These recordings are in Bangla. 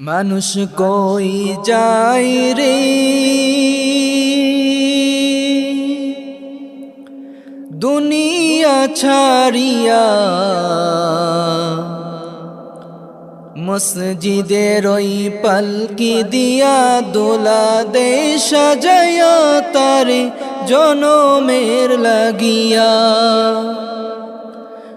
মানুষ কই যায় রে? দুনিয়া ছাড়িয়া মসজিদের ওই পালকি দিয়া দোলা দে সাজায়া তারে জনমের লাগিয়া।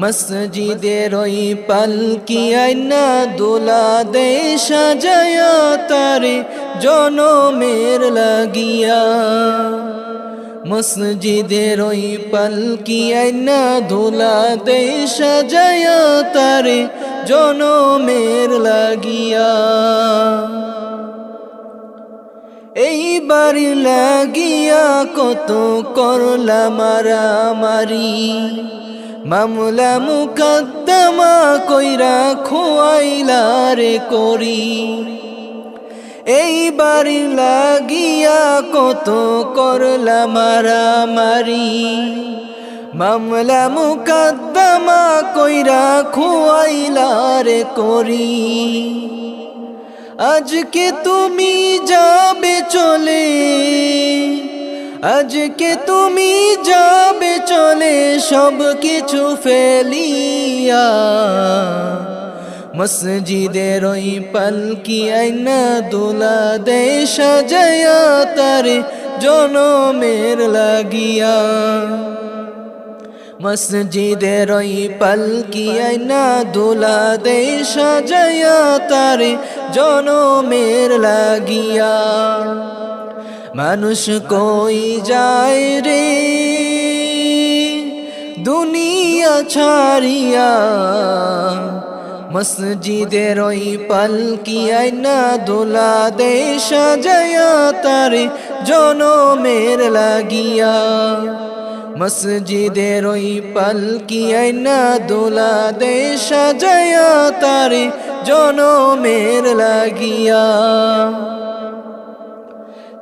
মসজিদের ওই পালকি আইনা দোলা দে, সাজায়া তারে জনমের লাগিয়া। মসজিদের ওই পালকি আইনা দোলা দে, সাজায়া তারে জনমের লাগিয়া। এই বাড়ি লাগিয়া কত করলা মারামারি মামলা মুকদ্দমা কইরা খোয়াইলা রে করি। এই বাড়ি লাগিয়া কত করলা মারা মারামারি। মামলা মুকদ্দমা কইরা খোয়াইলা রে করি। আজকে তুমি যাবে চলে আজকে তুমি যাবে চলে সব কিছু ফেলিয়া। মসজিদের ওই পালকি আইনা দোলা দে সাজায়া, তারে জনমের লাগিয়া। মসজিদের ওই পালকি আইনা দোলা দে সাজায়া, তারে জনমের লাগিয়া। মানুষ কই যায় রে? দুনিয়া ছাড়িয়া মসজিদের ওই পালকি আইনা দোলা দে সাজায়া তারে জনমের লাগিয়া। মসজিদের ওই পালকি আইনা দোলা দে সাজায়া তারে জনমের লাগিয়া।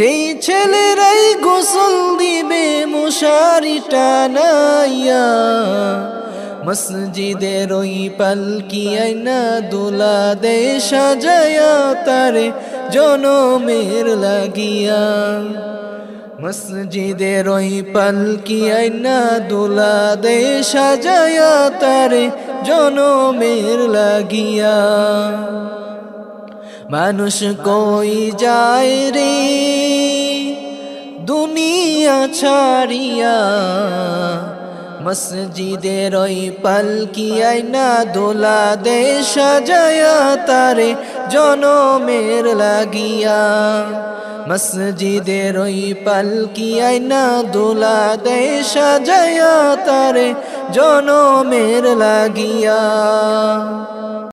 সেই ছেলেরাই গোসল দিবে মশারি টানাইয়া মসজিদের ওই পালকি আইনা দোলা দে সাজায়া, তারে জনমের লাগিয়া। মসজিদের ওই পালকি আইনা দোলা দে সাজায়া, তারে জনমের লাগিয়া। মানুষ কই যায় রে? দুনিয়া ছাড়িয়া মসজিদের ওই পালকি আইনা দোলা দে সাজায়া তারে জনমের লাগিয়া। মসজিদের ওই পালকি আইনা দোলা দে সাজায়া তারে জনমের লাগিয়া।